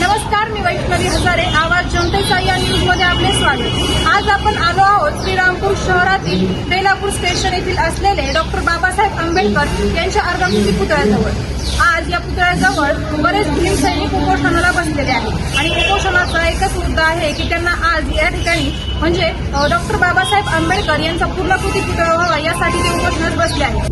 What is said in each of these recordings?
नमस्कार मी वैष्णवी हजारे. आवाज जनतेचा या न्यूजमध्ये आपले स्वागत. आज आपण आलो आहोत श्रीरामपूर शहरातील बेलापूर स्टेशन येथील असलेले डॉक्टर बाबासाहेब आंबेडकर यांच्या अर्धाकृती पुतळ्याजवळ. आज या पुतळ्याजवळ बरेच भीम सैनिक उपोषणाला बसलेले आहेत. आणि उपोषणाचा एकच मुद्दा आहे की त्यांना आज या ठिकाणी म्हणजे डॉक्टर बाबासाहेब आंबेडकर यांचा पूर्णकृती पुतळा व्हावा यासाठी ते उपोषणात बसले आहेत.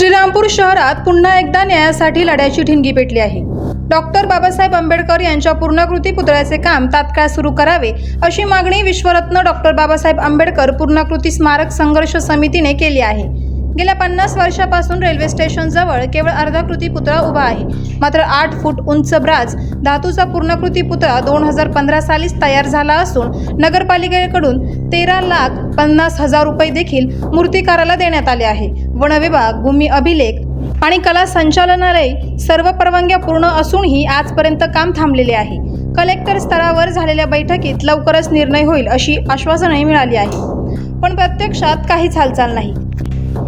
श्रीरामपूर शहरात पुन्हा एकदा न्यायासाठी लढ्याची ठिणगी पेटली आहे. डॉक्टर बाबासाहेब आंबेडकर यांच्या पूर्णाकृती पुतळ्याचे काम तात्काळ सुरू करावे अशी मागणी विश्वरत्न डॉक्टर बाबासाहेब आंबेडकर पूर्णाकृती स्मारक संघर्ष समितीने केली आहे. गेल्या पन्नास वर्षापासून रेल्वे स्टेशनजवळ केवळ अर्धाकृती पुतळा उभा आहे. मात्र आठ फूट उंच ब्राज धातूचा पूर्णाकृती पुतळा दोन हजार पंधरा सालीच तयार झाला असून नगरपालिकेकडून तेरा लाख पन्नास हजार रुपये देखील मूर्तिकाराला देण्यात आले आहे. वन विभाग भूमी अभिलेख आणि कला संचालनालय सर्व परवानग्या पूर्ण असूनही आजपर्यंत काम थांबलेले आहे. कलेक्टर स्तरावर झालेल्या बैठकीत लवकरच निर्णय होईल अशी आश्वासनही मिळाली आहे. पण प्रत्यक्षात काहीच हालचाल नाही.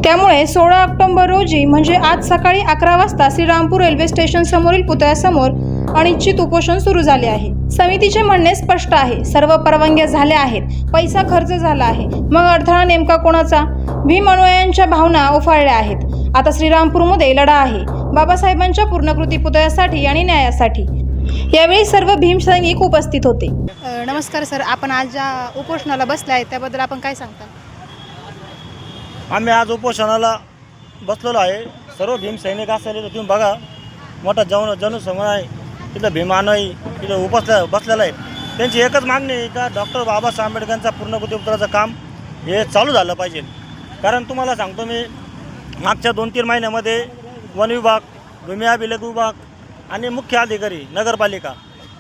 त्यामुळे सोळा ऑक्टोबर रोजी म्हणजे आज सकाळी अकरा वाजता श्रीरामपूर रेल्वे स्टेशन समोरील पुतळ्यासमोर अनिश्चित उपोषण सुरू झाले आहे. समितीचे म्हणणे स्पष्ट आहे. सर्व परवानग्या झाल्या आहेत. पैसा खर्च झाला आहे. मग अडथळा नेमका कोणाचा? भीम अनुयायांच्या भावना उफाळल्या आहेत. आता श्रीरामपूरमध्ये लढा आहे. बाबासाहेबांच्या पूर्णकृती पुतळ्यासाठी आणि न्यायासाठी. यावेळी सर्व भीम सैनिक उपस्थित होते. नमस्कार सर. आपण आज ज्या उपोषणाला बसले आहेत त्याबद्दल आपण काय सांगता? आम्ही आज उपोषणाला बसलेलो आहे. सर्व भीम सैनिक असलेले तर तुम्ही बघा. मोठा जन जनसमूह आहे. तिथं भीमानई तिथं उपसल्या बसलेलं आहे. त्यांची एकच मागणी आहे का डॉक्टर बाबासाहेब आंबेडकरांचा पूर्णकृती उत्तराचं काम हे चालू झालं पाहिजे. कारण तुम्हाला सांगतो मी मागच्या दोन तीन महिन्यामध्ये वन विभाग भूमी अभिलेख विभाग आणि मुख्य अधिकारी नगरपालिका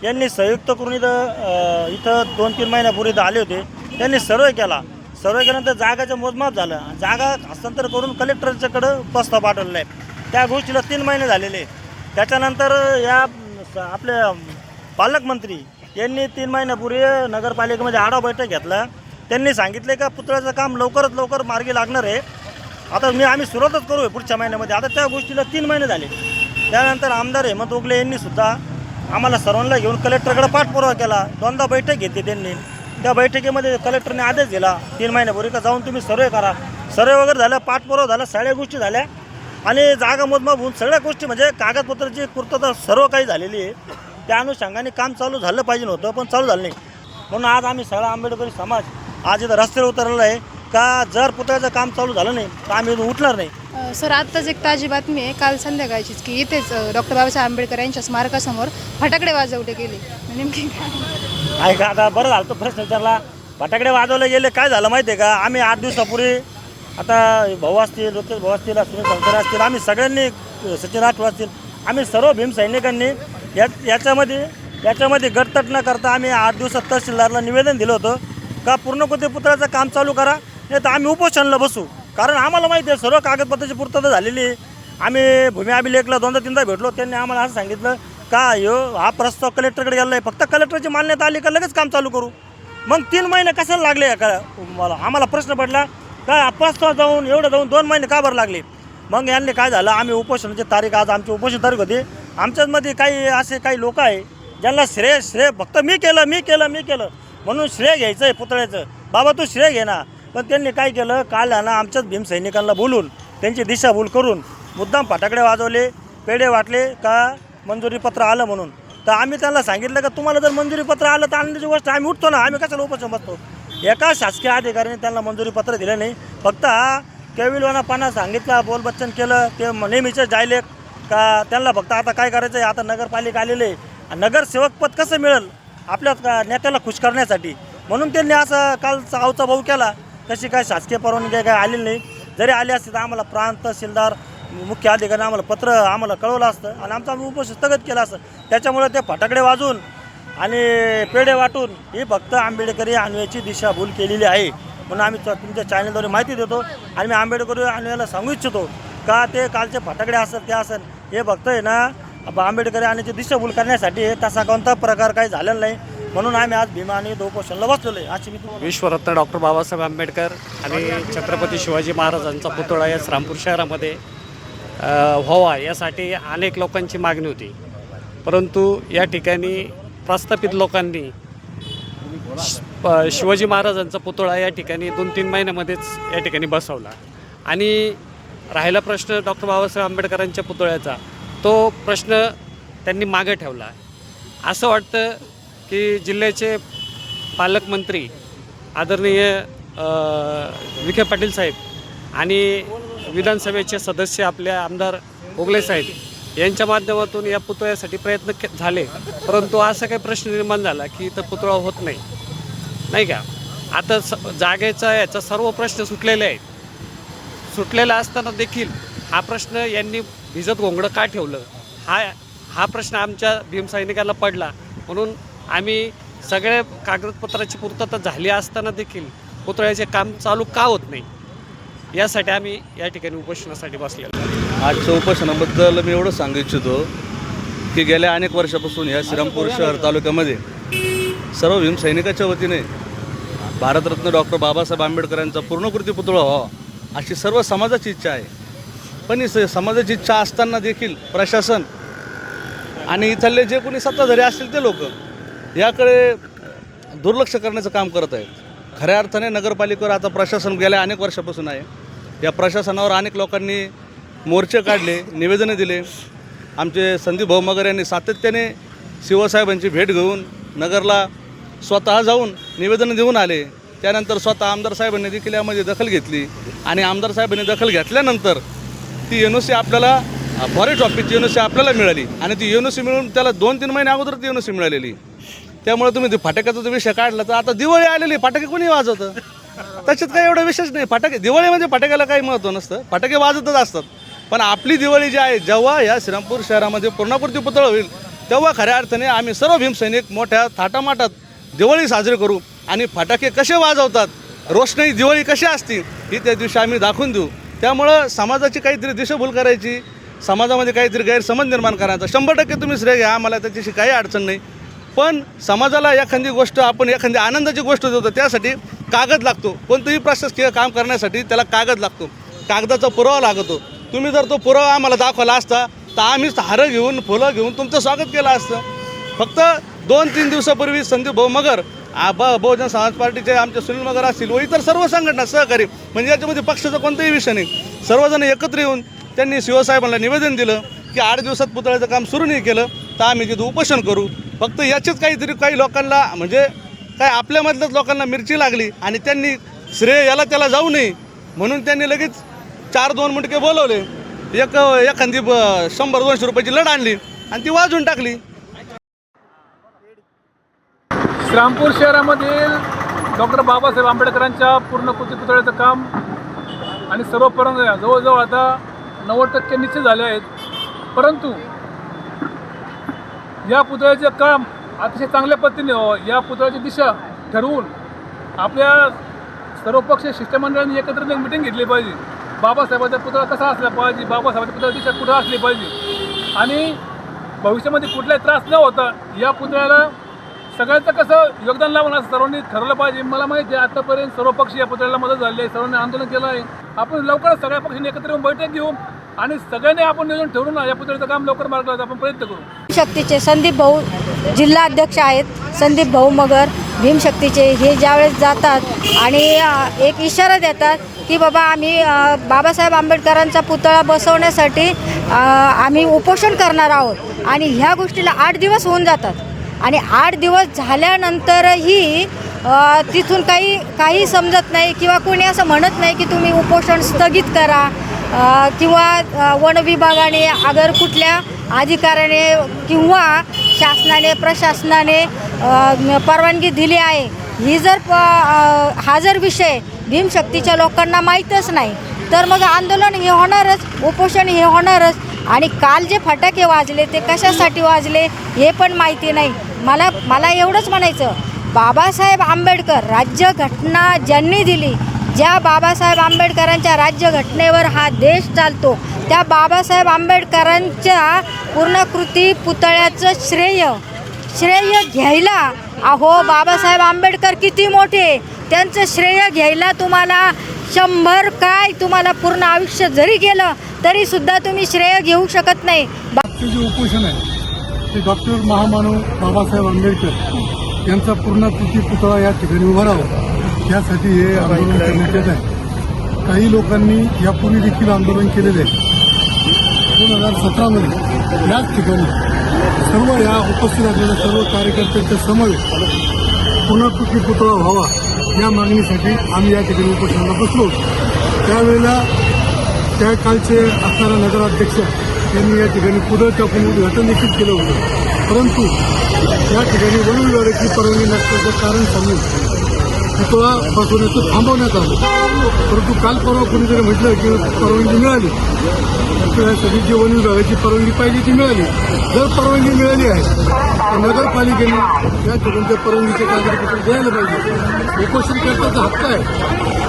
यांनी संयुक्त करून इथं इथं दोन तीन महिन्यापूर्वी इथं आले होते. त्यांनी सर्वे केला. सर्वे केल्यानंतर जागाचं मोजमाप झालं. जागा हस्तांतर करून कलेक्टरच्याकडं प्रस्ताव पाठवलेला आहे. त्या गोष्टीला तीन महिने झालेले. आहेत. त्याच्यानंतर या आपले पालकमंत्री यांनी तीन महिन्यापूर्वी नगरपालिकेमध्ये आढावा बैठक घेतला. त्यांनी सांगितले का पुतळ्याचं काम लवकरात लवकर मार्गी लागणार आहे. आता मी आम्ही सुरुवातच करू पुढच्या महिन्यामध्ये. आता त्या गोष्टीला तीन महिने झाले. त्यानंतर आमदार हेमंत ओगले यांनी सुद्धा आम्हाला सर्वांना घेऊन कलेक्टरकडे पाठपुरावा केला. दोनदा बैठक घेतली त्यांनी. त्या बैठकीमध्ये कलेक्टरने आदेश दिला तीन महिन्यापूर्वी का जाऊन तुम्ही सर्वे करा. सर्वे वगैरे झालं पाठपुरावा झाला सगळ्या गोष्टी झाल्या. आणि जागा मोजमाप होऊन सगळ्या गोष्टी म्हणजे कागदपत्राची पूर्तता सर्व काही झालेली आहे. त्या अनुषंगाने काम चालू झालं पाहिजे होतं पण चालू झालं नाही. म्हणून आज आम्ही सगळा आंबेडकरी समाज आज इथं रस्त्यावर उतरलेला आहे. का जर पुतळ्याचं काम चालू झालं नाही तर आम्ही इथून उठणार नाही. सर आत्ताच एक ताजी बातमी आहे. काल संध्याकाळचीच की इथेच डॉक्टर बाबासाहेब आंबेडकर यांच्या स्मारकासमोर फटाकडे वाजवले गेले. नेमके काय? का आता बरं झालं तो प्रश्न विचारला. फटाकडे वाजवले गेले काय झालं माहिती आहे का? आम्ही आठ दिवसापूर्वी आता भाऊ असतील लोकेश भाऊ असतील सुनील संसार असतील आम्ही सगळ्यांनी सचिन राठोड असतील आम्ही सर्व भीम सैनिकांनी या याच्यामध्ये याच्यामध्ये गटतट न करता आम्ही आठ दिवसात तहसीलदारला निवेदन दिलं होतं का पूर्णकृती पुतळ्याचं काम चालू करा नाही तर आम्ही उपोषणला बसू. कारण आम्हाला माहिती आहे सर्व कागदपत्राची पूर्तता झालेली आहे. आम्ही भूमी अभिलेखला दोनदा तीनदा भेटलो त्यांनी आम्हाला असं सांगितलं का यो हा प्रस्ताव कलेक्टरकडे गेला आहे फक्त कलेक्टरची मान्यता आली का लगेच काम चालू करू? मग तीन महिने कशाला लागले का मला आम्हाला प्रश्न पडला का पाच जाऊन एवढं जाऊन दोन महिने का बरं लागले? मग यांनी काय झालं आम्ही उपोषणाची तारीख आज आमची उपोषण तारीख होती. आमच्यामध्ये काही असे काही लोक आहे ज्यांना श्रेय श्रेय फक्त मी केलं मी केलं मी केलं. म्हणून श्रेय घ्यायचं आहे पुतळ्याचं. बाबा तू श्रेय घे ना. पण त्यांनी काय केलं काल ना आमच्याच भीमसैनिकांना बोलून त्यांची दिशाभूल करून मुद्दाम फटाकडे वाजवले पेढे वाटले का मंजुरीपत्र आलं म्हणून. तर आम्ही त्यांना सांगितलं का तुम्हाला जर मंजुरीपत्र आलं तर आणण्याची गोष्ट आम्ही उठतो ना आम्ही कशाला उपोषण बसतो? एका शासकीय अधिकाऱ्याने त्यांना मंजुरीपत्र दिलं नाही. फक्त हा केविलवानापणा सांगितला बोलबच्चन केलं ते नेहमीचे डायलेक्ट का त्यांना फक्त आता काय करायचं आहे? आता नगरपालिका आलेले नगरसेवकपद नगरसेवक पद कसं मिळेल? आपल्या नेत्याला खुश करण्यासाठी. म्हणून त्यांनी असं काल चावचा भाऊ केला. तशी काय शासकीय परवानगी काय आलेली नाही. जरी आली असती तर आम्हाला प्रांत तहसीलदार मुख्य अधिकारी आम्हाला पत्र आम्हाला कळवलं असतं. आणि आमचा आम्ही स्थगित केला असतं. त्याच्यामुळे ते फटाकडे वाजून आणि पेढे वाटून ही फक्त आंबेडकरी अन्वयाची दिशाभूल केलेली आहे. म्हणून आम्ही तुमच्या चॅनलद्वारे माहिती देतो आणि मी आंबेडकरी अन्वयाला सांगू इच्छितो का ते कालचे फटाकडे असेल ते असेल हे बघतोय ना आंबेडकरी आंबेडकर आणि ते दिशाभूल करण्यासाठी तसा कोणता प्रकार काही झालेला नाही. म्हणून आम्ही आज भीमाने आणि उपोषणला बसलेलो आहे. अशी मी विश्वरत्न डॉक्टर बाबासाहेब आंबेडकर आणि छत्रपती शिवाजी महाराजांचा पुतळा या रामपूर शहरामध्ये व्हावा यासाठी अनेक लोकांची मागणी होती. परंतु या ठिकाणी प्रस्थापित लोकांनी प- शिवाजी महाराजांचा पुतळा या ठिकाणी दोन तीन महिन्यामध्येच या ठिकाणी बसवला. आणि राहिला प्रश्न डॉक्टर बाबासाहेब आंबेडकरांच्या पुतळ्याचा. तो प्रश्न त्यांनी मागे ठेवला. असं वाटतं की जिल्ह्याचे पालकमंत्री आदरणीय विखे पाटील साहेब आणि विधानसभेचे सदस्य आपले आमदार ओगले साहेब यांच्या माध्यमातून या पुतळ्यासाठी प्रयत्न के झाले. परंतु असा काही प्रश्न निर्माण झाला की इथं पुतळा होत नाही. नाही का? आता स जागेचा याचा सर्व प्रश्न सुटलेले आहेत. सुटलेला असताना देखील हा प्रश्न यांनी भिजत घोंगडं का ठेवलं? हा हा प्रश्न आमच्या भीमसैनिकाला पडला. म्हणून आम्ही सगळ्या कागदपत्राची पूर्तता झाली असताना देखील पुतळ्याचे काम चालू का होत नाही? यासाठी आम्ही या ठिकाणी उपोषणासाठी बसलेलो आजच्या उपोषणाबद्दल मी एवढं सांगू इच्छितो की गेल्या अनेक वर्षापासून या श्रीरामपूर शहर तालुक्यामध्ये सर्व भीमसैनिकाच्या वतीने भारतरत्न डॉक्टर बाबासाहेब आंबेडकरांचा पूर्णकृती पुतळा व्हावा अशी सर्व समाजाची इच्छा आहे. पण ही समाजाची इच्छा असताना देखील प्रशासन आणि इथले जे कोणी सत्ताधारी असतील ते लोक याकडे दुर्लक्ष करण्याचं काम करत आहेत. खऱ्या अर्थाने नगरपालिकेवर आता प्रशासन गेल्या अनेक वर्षापासून आहे. या प्रशासनावर अनेक लोकांनी मोर्चे काढले निवेदनं दिले. आमचे संदीप भाऊ मगर यांनी सातत्याने शिवसाहेबांची भेट घेऊन नगरला स्वतः जाऊन निवेदनं देऊन आले. त्यानंतर स्वतः आमदार साहेबांनी देखील यामध्ये दखल घेतली. आणि आमदार साहेबांनी दखल घेतल्यानंतर ती एन ओ सी आपल्याला फॉरेस्ट ऑफिसची एन ओ सी आपल्याला मिळाली. आणि ती एन ओ सी मिळून त्याला दोन तीन महिने अगोदर ती एन ओ सी मिळालेली. त्यामुळे तुम्ही ते फटाक्याचा जो विषय काढला तर आता दिवाळी आलेली फटाके कोणी वाजवतं? त्याच्यात काही एवढा विशेष नाही. फटाके दिवाळी म्हणजे फटाक्याला काही महत्त्व नसतं. फटाके वाजतच असतात. पण आपली दिवाळी जी आहे जेव्हा या श्रीरामपूर शहरामध्ये पूर्णापूर्ती पुतळा होईल तेव्हा खऱ्या अर्थाने आम्ही सर्व भीमसैनिक मोठ्या थाटामाटात दिवाळी साजरी करू आणि फटाके कसे वाजवतात रोषणाई दिवाळी कशी असती ही त्या दिवशी आम्ही दाखवून देऊ. त्यामुळं समाजाची काहीतरी दिशाभूल करायची समाजामध्ये काहीतरी गैरसमज निर्माण करायचा. शंभर टक्के तुम्ही श्रेय घ्या आम्हाला त्याच्याशी काही अडचण नाही. पण समाजाला एखादी गोष्ट आपण एखादी आनंदाची गोष्ट देतो त्यासाठी कागद लागतो. कोणतंही प्रशासकीय काम करण्यासाठी त्याला कागद लागतो. कागदाचा पुरावा लागतो. तुम्ही जर तो पुरावा आम्हाला दाखवला असता तर आम्हीच हारं घेऊन फुलं घेऊन तुमचं स्वागत केलं असतं. फक्त दोन तीन दिवसापूर्वी संदीप भाऊ मगर आ- ब बहुजन समाज पार्टीचे आमचे सुनील मगर असतील व इतर सर्व संघटना सहकारी म्हणजे याच्यामध्ये पक्षाचा कोणताही विषय नाही. सर्वजण एकत्र येऊन त्यांनी शिवसाहेबांना निवेदन दिलं की आठ दिवसात पुतळ्याचं काम सुरू नाही केलं तर आम्ही तिथं उपोषण करू. फक्त याचेच काहीतरी काही लोकांना म्हणजे काय आपल्यामधल्याच लोकांना मिरची लागली आणि त्यांनी श्रेय याला त्याला जाऊ नये म्हणून त्यांनी लगेच चार दोन मुटके बोलवले. एक एखादी शंभर दोनशे रुपयाची लढ आणली आणि ती वाजून टाकली. श्रामपूर शहरामधील डॉक्टर बाबासाहेब आंबेडकरांच्या पूर्ण कृती पुतळ्याचं काम आणि सर्व परवानग्या जवळजवळ आता नव्वद टक्के निश्चित झाले आहेत. परंतु या पुतळ्याचे काम अतिशय चांगल्या पद्धतीने या पुतळ्याची दिशा ठरवून आपल्या सर्वपक्षीय शिष्टमंडळाने एकत्र मीटिंग मिटिंग घेतली पाहिजे. बाबासाहेबांचा पुतळा कसा असला पाहिजे? बाबासाहेबांच्या पुतळ्याची दिशा कुठं असली पाहिजे? आणि भविष्यामध्ये कुठलाही त्रास न होता या पुतळ्याला सगळ्यांचं कसं योगदान लावून असं सर्वांनी ठरवलं पाहिजे. मला माहिती आहे आतापर्यंत सर्व पक्षी या पुतळ्याला मदत झाली आहे. सर्वांनी आंदोलन केलं आहे. आपण लवकरच सगळ्या पक्षांनी एकत्र येऊन बैठक घेऊ आणि सगळ्यांनी आपण नियोजन ठरवून ना या पुतळ्याचं काम लवकर मार्ग लावायचा आपण प्रयत्न करू. शक्तीचे संदीप भाऊ जिल्हा अध्यक्ष आहेत. संदीप भाऊ मगर भीमशक्तीचे हे ज्यावेळेस जातात आणि एक इशारा देतात की बाबा आम्ही बाबासाहेब आंबेडकरांचा पुतळा बसवण्यासाठी आम्ही उपोषण करणार आहोत आणि ह्या गोष्टीला आठ दिवस होऊन जातात. आणि आठ दिवस झाल्यानंतरही तिथून काही काही समजत नाही किंवा कोणी असं म्हणत नाही की तुम्ही उपोषण स्थगित करा किंवा वन विभागाने अगर कुठल्या अधिकाऱ्याने किंवा शासनाने प्रशासनाने परवानगी दिली आहे. ही जर प हा जर विषय भीमशक्तीच्या लोकांना माहीतच नाही तर मग आंदोलन हे होणारच उपोषण हे होणारच. आणि काल जे फटाके वाजले ते कशासाठी वाजले हे पण माहिती नाही. मला मला एवढंच म्हणायचं बाबासाहेब आंबेडकर राज्यघटना ज्यांनी दिली ज्या बाबासाहेब आंबेडकरांच्या राज्यघटनेवर हा देश चालतो त्या बाबासाहेब आंबेडकरांच्या पूर्णकृती पुतळ्याचं श्रेय श्रेय घ्यायला अहो बाबासाहेब आंबेडकर किती मोठे. त्यांचं श्रेय घ्यायला तुम्हाला शंभर काय तुम्हाला पूर्ण आयुष्य जरी गेलं तरी सुद्धा तुम्ही श्रेय घेऊ शकत नाही. जे उपोषण आहे ते डॉक्टर महामानव बाबासाहेब आंबेडकर यांचा पूर्ण कृती पुतळा या ठिकाणी उभा राहावा. यासाठी हे आंदोलन करण्यात येत आहे. काही लोकांनी यापूर्वी देखील आंदोलन केलेले आहे. दोन हजार सतरामध्ये याच ठिकाणी सर्व या उपस्थित असलेल्या सर्व कार्यकर्त्यांच्या समवेत पुनर्कृती पुतळा व्हावा या मागणीसाठी आम्ही या ठिकाणी उपोषणाला बसलो त्यावेळेला त्या कालचे असणारा नगराध्यक्ष यांनी या ठिकाणी पुढं टाकून उद्घाटन देखील केलं होतं. परंतु या ठिकाणी वनविभागाची परवानगी नसल्याचं कारण सांगून पुतळा बसवण्याचं थांबवण्यात आलं. परंतु काल परवा कोणीतरी म्हटलं की परवानगी मिळाली. तर यासाठी जी विभागाची परवानगी पाहिजे ती मिळाली. जर परवानगी मिळाली आहे तर नगरपालिकेने या ठिकाणच्या परवानगीचे कागदपत्र द्यायला पाहिजे. उपोषणकर्त्याचा हक्क आहे.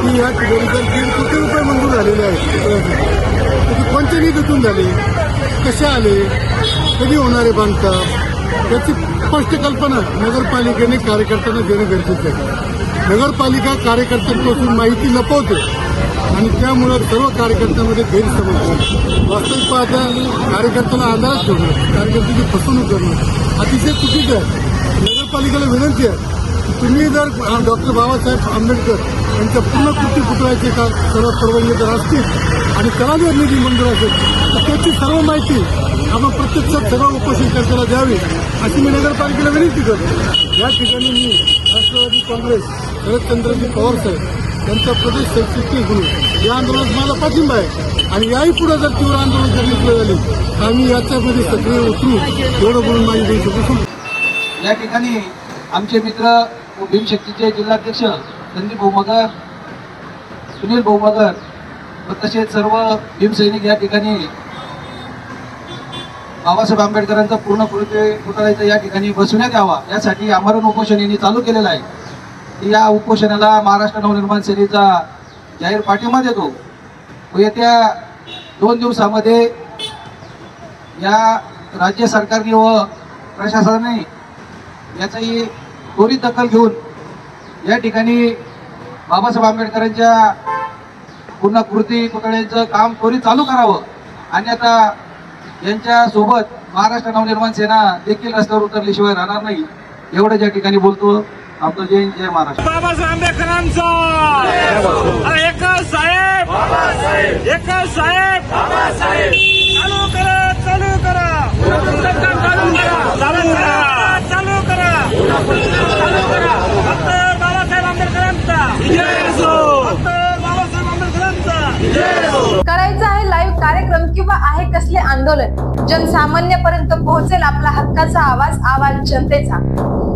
की या ठिकाणी दीड कोटी रुपये मंजूर झालेले आहेत पुतळ्यासाठी कोणत्या निधीतून झाले? कसे आले? कधी होणारे बांधकाम? याची स्पष्ट कल्पना नगरपालिकेने कार्यकर्त्यांना देणं गरजेचं आहे. नगरपालिका कार्यकर्त्यांपासून माहिती लपवते. आणि त्यामुळं सर्व कार्यकर्त्यांमध्ये गैरसमज वास्तविक पाहता कार्यकर्त्यांना अंदाज ठेवणं कार्यकर्त्याची फसवणूक करणं अतिशय चुकीचं आहे. नगरपालिकेला विनंती आहे तुम्ही जर डॉक्टर बाबासाहेब आंबेडकर यांच्या पूर्ण कृती पुतळ्याचे का सर्व परवानगी जर असतील आणि त्याला जर निधी मंजूर असेल तर त्याची सर्व माहिती आपण प्रत्यक्षात सर्व उपोषणकर्त्याला द्यावी अशी मी नगरपालिकेला विनंती करतो. या ठिकाणी मी राष्ट्रवादी काँग्रेस शरदचंद्रजी पवार साहेब यांचा प्रदेश शैक्षणिक म्हणून या आंदोलनात माझा पाठिंबा आहे. आणि याही पुढे जर तीव्र आंदोलन करण्यात वेळ झाली तर आम्ही याच्यामध्ये सक्रिय उतरू. एवढं बोलून माझी देऊ शकतो या ठिकाणी आमचे मित्र भीमशक्तीचे जिल्हाध्यक्ष संदीप भाऊ मगर सुनील भोमगर व तसेच सर्व भीमसैनिक या ठिकाणी बाबासाहेब आंबेडकरांचा पूर्ण कृती पुतळ्याचा या ठिकाणी बसवण्यात यावा यासाठी आमरण उपोषण यांनी चालू केलेलं आहे. या उपोषणाला महाराष्ट्र नवनिर्माण सेनेचा जाहीर पाठिंबा देतो. येत्या दोन दिवसामध्ये या राज्य सरकारने व प्रशासनाने याचाही त्वरित दखल घेऊन या ठिकाणी बाबासाहेब आंबेडकरांच्या पुन्हा कृती पुतळ्यांचं काम त्वरित चालू करावं. आणि आता यांच्या सोबत महाराष्ट्र नवनिर्माण सेना देखील रस्त्यावर उतरल्याशिवाय राहणार नाही. एवढं ज्या ठिकाणी बोलतो. आपलं जय जय महाराष्ट्र. बाबासाहेब आंबेडकरांचा. अरे एकच साहेब. एकच साहेब. चालू करा चालू करा. चालू करा चालू करा. चालू करा चालू करा. डॉक्टर बाबासाहेब आंबेडकरांचा. डॉक्टर बाबासाहेब आंबेडकरांचा. करायचं आहे लाईव्ह कार्यक्रम किंवा आहे कसले आंदोलन? जनसामान्यपर्यंत पोहोचेल आपला हक्काचा आवाज आवाज जनतेचा.